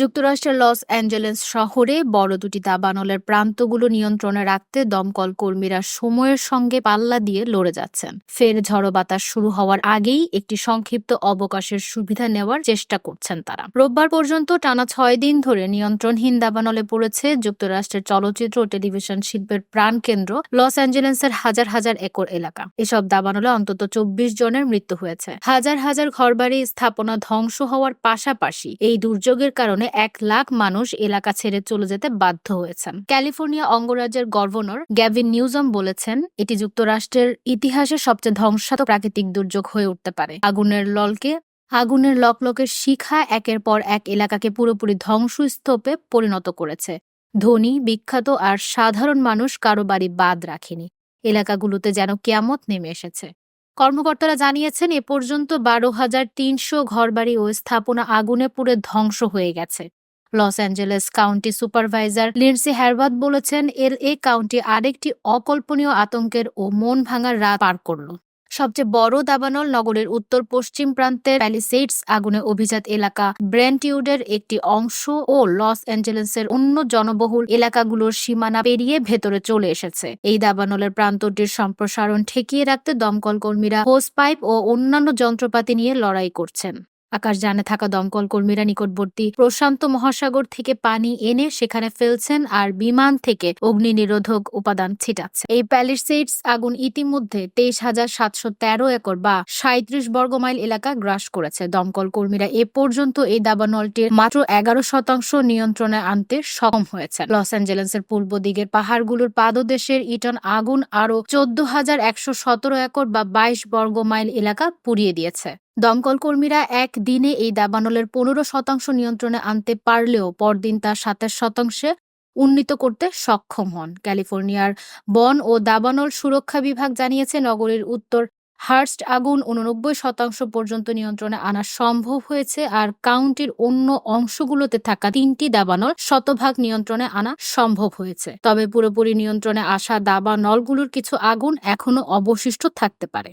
যুক্তরাষ্ট্রের Los Angeles শহরে বড় দুটি দাবানলের প্রান্তগুলো নিয়ন্ত্রণে রাখতে দমকল কর্মীরা সময়ের সঙ্গে পাল্লা দিয়ে লড়ে যাচ্ছেন। ফের ঝড়ো বাতাস শুরু হওয়ার আগেই একটি সংক্ষিপ্ত অবকাশের সুবিধা নেওয়ার চেষ্টা করছেন তারা। রোববার পর্যন্ত টানা ছয় দিন ধরে নিয়ন্ত্রণহীন দাবানলে পড়েছে যুক্তরাষ্ট্রের চলচ্চিত্র ও টেলিভিশন শিল্পের প্রাণকেন্দ্র লস অ্যাঞ্জেলেসের হাজার হাজার একর এলাকা। এসব দাবানলে অন্তত চব্বিশ জনের মৃত্যু হয়েছে। হাজার হাজার ঘরবাড়ি স্থাপনা ধ্বংস হওয়ার পাশাপাশি এই দুর্যোগের কারণে এক লাখ মানুষ এলাকা ছেড়ে চলে যেতে বাধ্য হয়েছেন। ক্যালিফোর্নিয়া অঙ্গরাজ্যের গভর্নর গ্যাভিন নিউজম বলেছেন, এটি যুক্তরাষ্ট্রের ইতিহাসে সবচেয়ে ধ্বংসাত্মক প্রাকৃতিক দুর্যোগ হয়ে উঠতে পারে। আগুনের ললকে, আগুনের লকলকের শিখা একের পর এক এলাকাকে পুরোপুরি ধ্বংসস্তূপে পরিণত করেছে। ধনী, বিখ্যাত আর সাধারণ মানুষ কারও বাড়ি বাদ রাখেনি। এলাকাগুলোতে যেন কেয়ামত নেমে এসেছে। কর্মকর্তারা জানিয়েছেন, এ পর্যন্ত বারো হাজার তিনশো ঘরবাড়ি ও স্থাপনা আগুনে পুড়ে ধ্বংস হয়ে গেছে। Los Angeles county supervisor Lindsey Horvath বলেছেন এল এ কাউন্টি আরেকটি অকল্পনীয় আতঙ্কের ও মন ভাঙার রাত পার করল। সবচেয়ে বড় দাবানল নগরের উত্তর পশ্চিম প্রান্তের প্যালিসেডস আগুনে অভিজাত এলাকা ব্র্যান্টিউডের একটি অংশ ও লস অ্যাঞ্জেলেসের অন্য জনবহুল এলাকাগুলোর সীমানা পেরিয়ে ভেতরে চলে এসেছে। এই দাবানলের প্রান্তটির সম্প্রসারণ ঠেকিয়ে রাখতে দমকল কর্মীরা হোস পাইপ ও অন্যান্য যন্ত্রপাতি নিয়ে লড়াই করছেন। আকাশযানে থাকা দমকল কর্মীরা নিকটবর্তী প্রশান্ত মহাসাগর থেকে পানি এনে সেখানে ফেলছেন আর বিমান থেকে অগ্নি নিরোধক উপাদান ছিটাচ্ছে। এই প্যালিসেডস আগুন ইতিমধ্যে তেইশ হাজার সাতশো তেরো একর বা সাঁত্রিশ বর্গমাইল এলাকা গ্রাস করেছে। দমকল কর্মীরা এ পর্যন্ত এই দাবানলটির মাত্র এগারো শতাংশ নিয়ন্ত্রণে আনতে সক্ষম হয়েছে লস অ্যাঞ্জেলেসের পূর্ব দিকের পাহাড়গুলোর পাদদেশের ইটন আগুন আরও চোদ্দ হাজার একশো সতেরো একর বা বাইশ বর্গমাইল এলাকা পুড়িয়ে দিয়েছে। দমকল কর্মীরা এক দিনে এই দাবানলের পনেরো শতাংশ নিয়ন্ত্রণে আনতে পারলেও পরদিন তা সাতাশ শতাংশে উন্নীত করতে সক্ষম হন। ক্যালিফোর্নিয়ার বন ও দাবানল সুরক্ষা বিভাগ জানিয়েছে, নগরীর উত্তর হার্স্ট আগুন উননব্বই শতাংশ পর্যন্ত নিয়ন্ত্রণে আনা সম্ভব হয়েছে আর কাউন্টির অন্য অংশগুলোতে থাকা তিনটি দাবানল শতভাগ নিয়ন্ত্রণে আনা সম্ভব হয়েছে। তবে পুরোপুরি নিয়ন্ত্রণে আসা দাবানলগুলোর কিছু আগুন এখনও অবশিষ্ট থাকতে পারে।